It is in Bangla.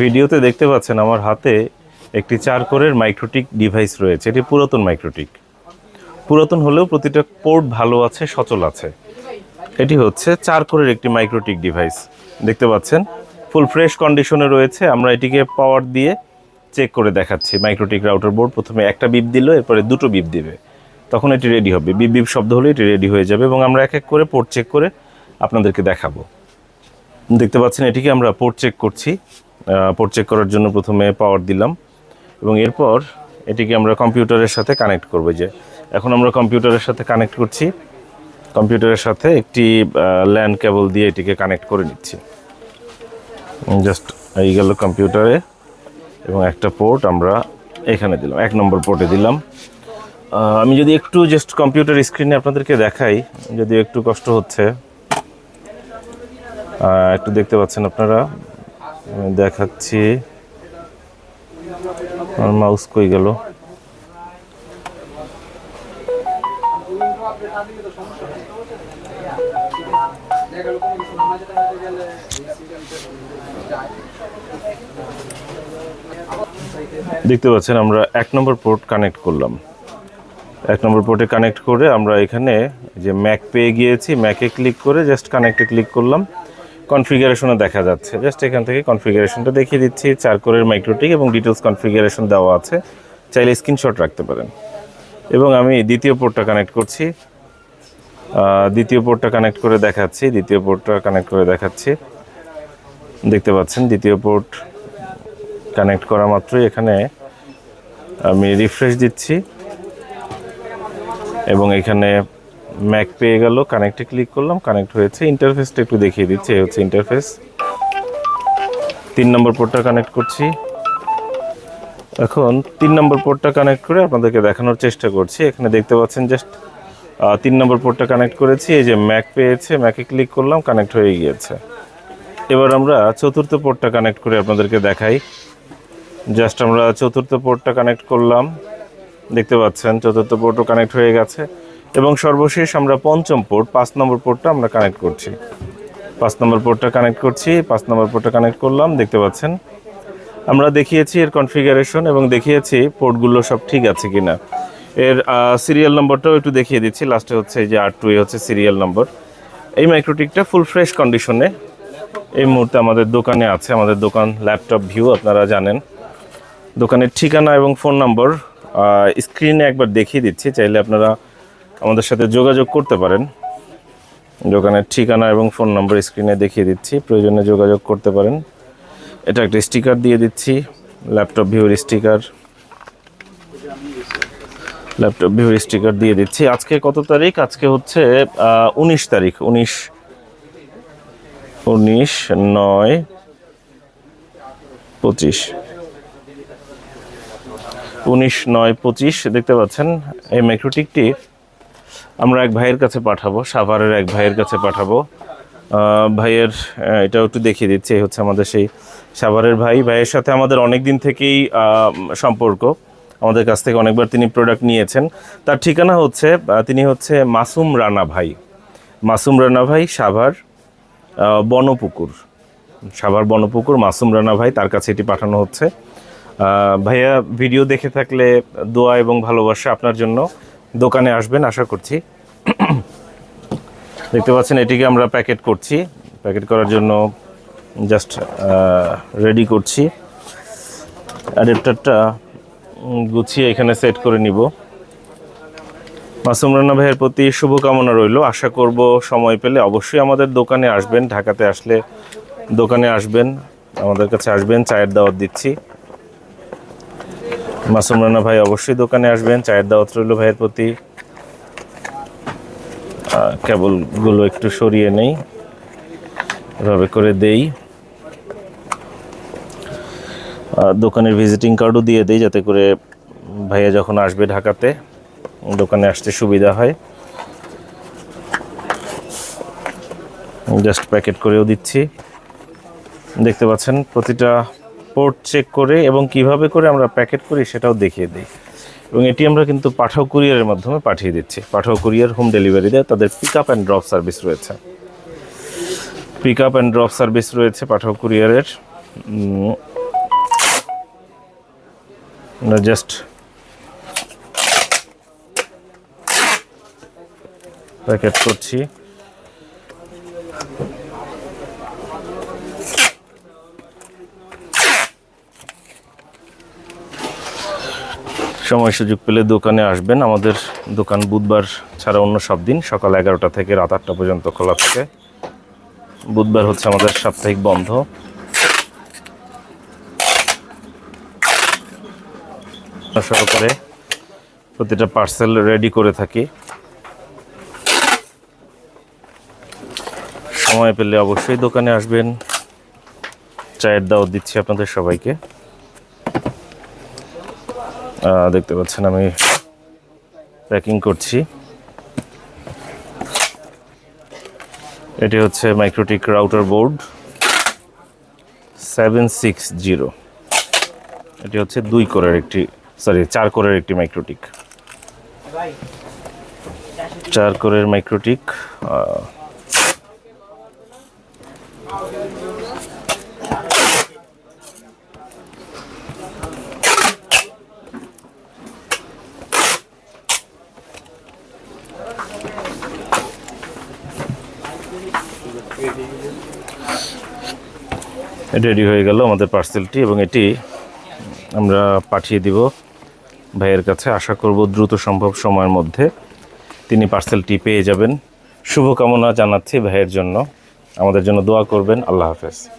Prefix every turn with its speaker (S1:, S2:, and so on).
S1: ভিডিওতে দেখতে পাচ্ছেন আমার হাতে একটি চার কোরের মাইক্রোটিক ডিভাইস রয়েছে। এটি পুরাতন মাইক্রোটিক। পুরাতন হলেও প্রতিটা পোর্ট ভালো আছে, সচল আছে। এটি হচ্ছে চার কোরের একটি মাইক্রোটিক ডিভাইস। দেখতে পাচ্ছেন, ফুল ফ্রেশ কন্ডিশনে রয়েছে। আমরা এটিকে পাওয়ার দিয়ে চেক করে দেখাচ্ছি। মাইক্রোটিক রাউটার বোর্ড প্রথমে একটা বিপ দিল, এরপরে দুটো বিপ দিবে। তখন এটি রেডি হবে। বিপ বিপ শব্দ হলে এটি রেডি হয়ে যাবে এবং আমরা এক এক করে পোর্ট চেক করে আপনাদেরকে দেখাবো। দেখতে পাচ্ছেন, এটিকে আমরা পোর্ট চেক করছি। পোর্ট চেক করার জন্য প্রথমে পাওয়ার দিলাম এবং এরপর এটিকে আমরা কম্পিউটারের সাথে কানেক্ট করব যে, এখন আমরা কম্পিউটারের সাথে কানেক্ট করছি। কম্পিউটারের সাথে একটি ল্যান্ড কেবল দিয়ে এটিকে কানেক্ট করে নিচ্ছি। জাস্ট এই গেল কম্পিউটারে এবং একটা পোর্ট আমরা এখানে দিলাম, এক নম্বর পোর্টে দিলাম। আমি যদি একটু জাস্ট কম্পিউটার স্ক্রিনে আপনাদেরকে দেখাই যদি একটু কষ্ট হচ্ছে। একটু দেখতে পাচ্ছেন আপনারা? আমি দেখাচ্ছি। আমার মাউস কই গেল? দেখতে পাচ্ছেন, আমরা এক নম্বর পোর্ট কানেক্ট করলাম। এক নম্বর পোর্টে কানেক্ট করে আমরা এখানে যে ম্যাক পেয়ে গিয়েছি ম্যাকে ক্লিক করে জাস্ট কানেক্টে ক্লিক করলাম। কনফিগারেশনে দেখা যাচ্ছে। জাস্ট এখান থেকে কনফিগারেশনটা দেখিয়ে দিচ্ছি। চার কোরের মাইক্রোটিক এবং ডিটেলস কনফিগারেশন দেওয়া আছে। চাইলে স্ক্রিনশট রাখতে পারেন। এবং আমি দ্বিতীয় পোর্টটা কানেক্ট করছি। দ্বিতীয় পোর্টটা কানেক্ট করে দেখাচ্ছি। দ্বিতীয় পোর্টটা কানেক্ট করে দেখাচ্ছি। দেখতে পাচ্ছেন, দ্বিতীয় পোর্ট কানেক্ট করা মাত্রই এখানে আমি রিফ্রেশ দিচ্ছি। এবং এখানে ম্যাক পেয়ে গেল কানেক্টে ক্লিক করলাম কানেক্ট হয়েছে ইন্টারফেসটা একটু দেখিয়ে দিচ্ছি, এই হচ্ছে ইন্টারফেস তিন নম্বর পোর্টটা কানেক্ট করছি। এখন তিন নম্বর পোর্টটা কানেক্ট করে আপনাদেরকে দেখানোর চেষ্টা করছি। এখানে দেখতে পাচ্ছেন জাস্ট তিন নম্বর পোর্টটা কানেক্ট করেছি, এই যে ম্যাক পেয়েছে ম্যাকে ক্লিক করলাম কানেক্ট হয়ে গিয়েছে। এবার আমরা চতুর্থ পোর্টটা কানেক্ট করে আপনাদেরকে দেখাই। জাস্ট আমরা চতুর্থ পোর্টটা কানেক্ট করলাম। দেখতে পাচ্ছেন, চতুর্থ পোর্টও কানেক্ট হয়ে গেছে। এবং সর্বশেষ আমরা পঞ্চম পোর্ট, পাঁচ নম্বর পোর্টটা আমরা কানেক্ট করছি। পাঁচ নম্বর পোর্টটা কানেক্ট করছি, পাঁচ নম্বর পোর্টটা কানেক্ট করলাম, দেখতে পাচ্ছেন? আমরা দেখিয়েছি এর কনফিগারেশন এবং দেখিয়েছি পোর্টগুলো সব ঠিক আছে কিনা। এর সিরিয়াল নম্বরটাও একটু দেখিয়ে দিচ্ছি লাস্টে হচ্ছে যে আর টু হচ্ছে সিরিয়াল নম্বর এই মাইক্রোটিকটা ফুল ফ্রেশ কন্ডিশনে এই মুহূর্তে আমাদের দোকানে আছে, আমাদের দোকান ল্যাপটপ ভিউ আপনারা জানেন। দোকানের ঠিকানা এবং ফোন নম্বর স্ক্রিনে একবার দেখিয়ে দিচ্ছি, চাইলে আপনারা আমাদের সাথে যোগাযোগ করতে পারেন। দোকানের ঠিকানা এবং ফোন নম্বর স্ক্রিনে দেখিয়ে দিচ্ছি। প্রয়োজনে যোগাযোগ করতে পারেন। এটা একটা স্টিকার দিয়ে দিচ্ছি। ল্যাপটপ ভিউর স্টিকার। ল্যাপটপ ভিউর স্টিকার দিয়ে দিচ্ছি। আজকে কত তারিখ? আজকে হচ্ছে উনিশ তারিখ। উনিশ উনিশ, নয়, পঁচিশ। উনিশ, নয়, পঁচিশ, দেখতে পাচ্ছেন? এই মাইক্রোটিকটি আমরা এক ভাইয়ের কাছে পাঠাবো, সাভারের এক ভাইয়ের কাছে পাঠাবো। ভাইয়ের এটাও একটু দেখিয়ে দিচ্ছি, এই হচ্ছে আমাদের সেই সাভারের ভাই। ভাইয়ের সাথে আমাদের অনেক দিন থেকেই সম্পর্ক। আমাদের কাছ থেকে অনেকবার তিনি প্রোডাক্ট নিয়েছেন। তার ঠিকানা হচ্ছে তিনি হচ্ছে মাসুম রানা ভাই। মাসুম রানা ভাই, সাভার বনপুকুর। সাভার, বনপুকুর, মাসুম রানা ভাই, তার কাছে এটি পাঠানো হচ্ছে। ভাইয়া ভিডিও দেখে থাকলে, দোয়া এবং ভালোবাসা আপনার জন্য। দোকানে আসবেন, আশা করছি। দেখতে পাচ্ছেন, এটিকে আমরা প্যাকেট করছি। প্যাকেট করার জন্য জাস্ট রেডি করছি। অ্যাডাপ্টারটা গুছিয়ে এখানে সেট করে নিব। মাসুম রান্না ভাইয়ের প্রতি শুভকামনা রইল। আশা করব সময় পেলে অবশ্যই আমাদের দোকানে আসবেন। ঢাকাতে আসলে দোকানে আসবেন। আমাদের কাছে আসবেন, চায়ের দাওয়াত দিচ্ছি। মাসুম রানা ভাই অবশ্যই দোকানে আসবেন, চায়ের দাওয়াত রইল ভাইয়ের প্রতি। কেবলগুলো একটু সরিয়ে নেই এভাবে করে দেই। দোকানের ভিজিটিং কার্ডও দিয়ে দেই যাতে করে ভাইয়া যখন আসবে ঢাকাতে, দোকানে আসতে সুবিধা হয়। জাস্ট প্যাকেট করেও দিচ্ছি। দেখতে পাচ্ছেন, প্রতিটা পোর্ট চেক করে এবং কীভাবে করে আমরা প্যাকেট করি সেটাও দেখিয়ে দিই। এবং এটি আমরা কিন্তু পাঠাও কুরিয়ারের মাধ্যমে পাঠিয়ে দিচ্ছি। পাঠাও কুরিয়ার হোম ডেলিভারি দেয় তাদের pick up and drop service রয়েছে। Pick up and drop service রয়েছে পাঠাও কুরিয়ারের জাস্ট প্যাকেট করছি। সময় সুযোগ পেলে দোকানে আসবেন। আমাদের দোকান বুধবার ছাড়া অন্য সব দিন, সকাল এগারোটা থেকে রাত আটটা পর্যন্ত খোলা থাকে। বুধবার হচ্ছে আমাদের সাপ্তাহিক বন্ধ। সহকারে প্রতিটা পার্সেল রেডি করে থাকি। সময় পেলে অবশ্যই দোকানে আসবেন। চায়ের দাওয়াত দিচ্ছি আপনাদের সবাইকে। দেখতে পাচ্ছেন আমি প্যাকিং করছি। এটি হচ্ছে MikroTik router board seven six zero এটি হচ্ছে দুই কোরের একটি সরি চার কোরের একটি মাইক্রোটিক চার কোরের মাইক্রোটিক রেডি হয়ে গেল আমাদের পার্সেলটি এবং এটি আমরা পাঠিয়ে দিব ভাইয়ের কাছে। আশা করব দ্রুত সম্ভব সময়ের মধ্যে তিনি পার্সেলটি পেয়ে যাবেন। শুভকামনা জানাচ্ছি ভাইয়ের জন্য। আমাদের জন্য দোয়া করবেন। আল্লাহ হাফেজ।